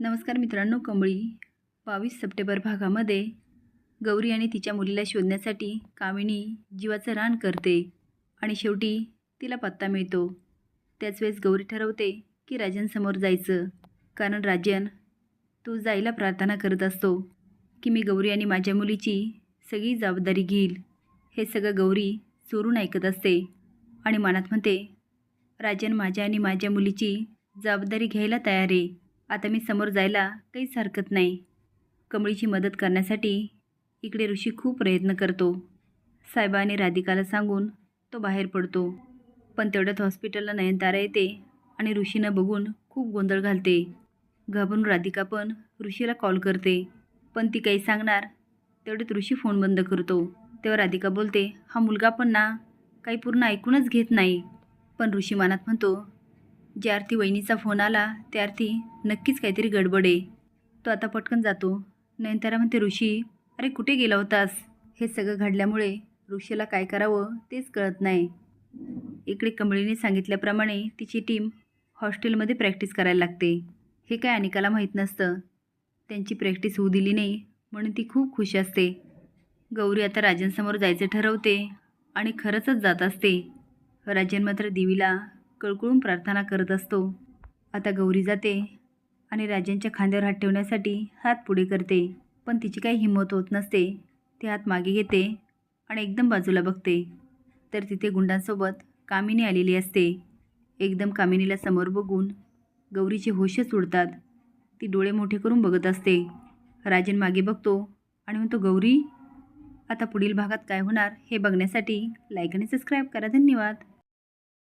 नमस्कार मित्रांनो कमळी बावीस सप्टेंबर भागामध्ये गौरी आणि तिच्या मुलीला शोधण्यासाठी कामिनी जीवाचं रान करते आणि शेवटी तिला पत्ता मिळतो. त्याच वेळेस गौरी ठरवते की राजनसमोर जायचं. कारण राजन तो जायला प्रार्थना करत असतो की मी गौरी आणि माझ्या मुलीची सगळी जबाबदारी घेईल. हे सगळं गौरी चोरून ऐकत असते आणि मनात म्हणते राजन माझ्या आणि माझ्या मुलीची जबाबदारी घ्यायला तयार आहे. आता मी समोर जायला काहीच हरकत नाही. कमळीची मदत करण्यासाठी इकडे ऋषी खूप प्रयत्न करतो. साहेबाने राधिकाला सांगून तो बाहेर पडतो. पण तेवढ्यात हॉस्पिटलला नयनतारा येते आणि ऋषीनं बघून खूप गोंधळ घालते. घाबरून राधिका पण ऋषीला कॉल करते. पण ती काही सांगणार तेवढ्यात ऋषी फोन बंद करतो. तेव्हा राधिका बोलते हा मुलगा पण ना काही पूर्ण ऐकूनच घेत नाही. पण ऋषी मनात म्हणतो ज्या आरती वहिनीचा फोन आला त्या आरती नक्कीच काहीतरी गडबड आहे. तो आता पटकन जातो. नयनतारा म्हणते ऋषी अरे कुठे गेला होतास? हे सगळं घडल्यामुळे ऋषीला काय करावं तेच कळत नाही. इकडे कमळीने सांगितल्याप्रमाणे तिची टीम हॉस्टेलमध्ये प्रॅक्टिस करायला लागते. हे काय अनिकाला माहीत नसतं. त्यांची प्रॅक्टिस होऊ दिली नाही म्हणून ती खूप खुश असते. गौरी आता राजनसमोर जायचं ठरवते आणि खरंचच जात असते. राजन मात्र देवीला कळकळून प्रार्थना करत असतो. आता गौरी जाते आणि राजांच्या खांद्यावर हात ठेवण्यासाठी हात पुढे करते. पण तिची काही हिंमत होत नसते. ती हात मागे घेते आणि एकदम बाजूला बघते. तर तिथे गुंडांसोबत कामिनी आलेली असते. एकदम कामिनीला समोर बघून गौरीचे होशच उडतात. ती डोळे मोठे करून बघत असते. राजन मागे बघतो आणि म्हणतो गौरी आता पुढील भागात काय होणार हे बघण्यासाठी लाईक आणि सबस्क्राईब करा. धन्यवाद.